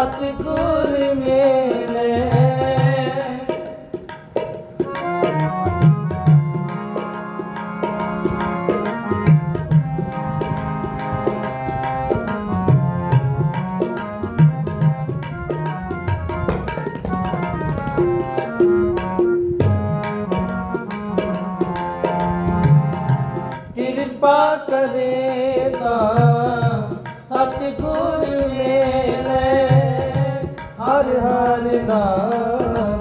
হাত করে মে ਨਾਮ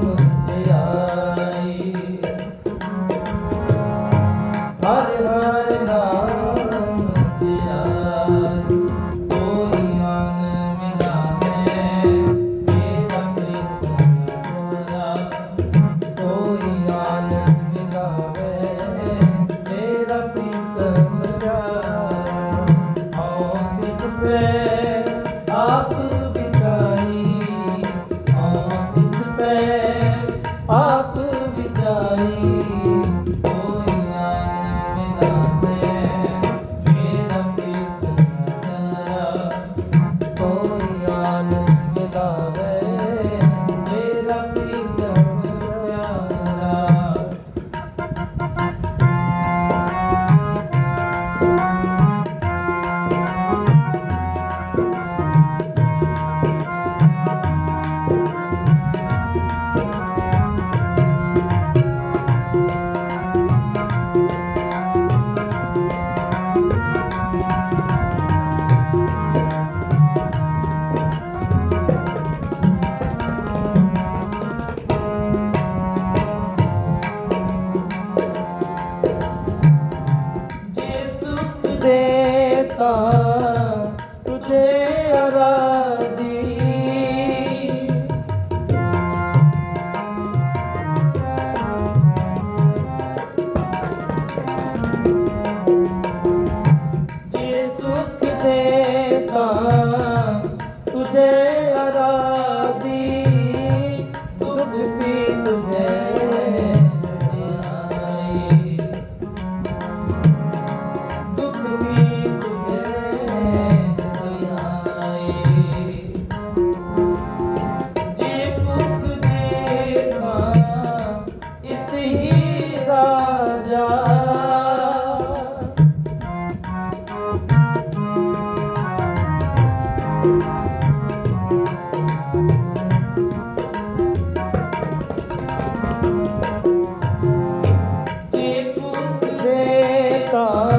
Allah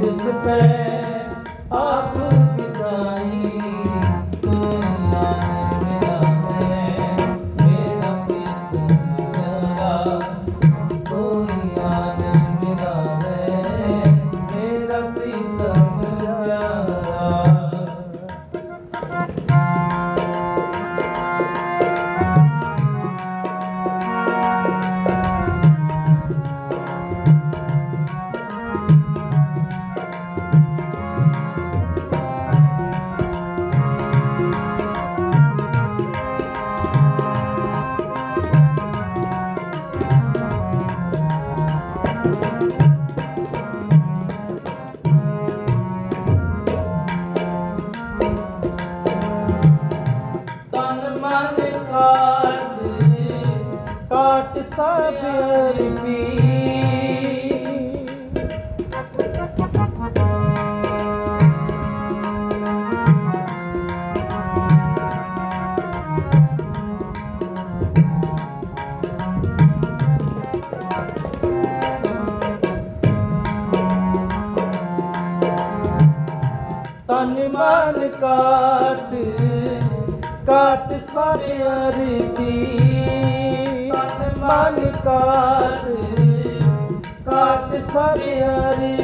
ਜਿਸ ਪੈ ਆਪ ਮਨ ਕਾਟ ਕਾਟ ਸਾਰਿਆਂ ਦੀ ਪੀ ਮਨ ਕਾਟ ਕਾਟ ਸਾਰਿਆਂ ਦੀ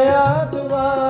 ਆਇਆ ਦੁਆਰਾ।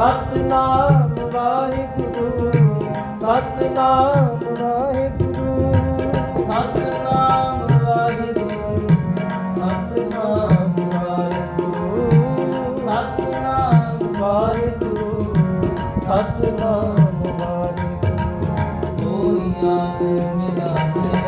ਸਤਨਾਮ ਵਾਹਿਗੁਰੂ ਸਤਨਾਮ ਵਾਹਿਗੁਰੂ ਸਤਨਾਮ ਵਾਹਿਗੁਰੂ ਸਤਨਾਮ ਵਾਹਿਗੁਰੂ ਸਤਨਾਮ ਵਾਹਿਗੁਰੂ ਸਤਨਾਮ ਵਾਹਿਗੁਰੂ। ਕੋਈ ਆਵੇ ਮਿਲਾਵੇ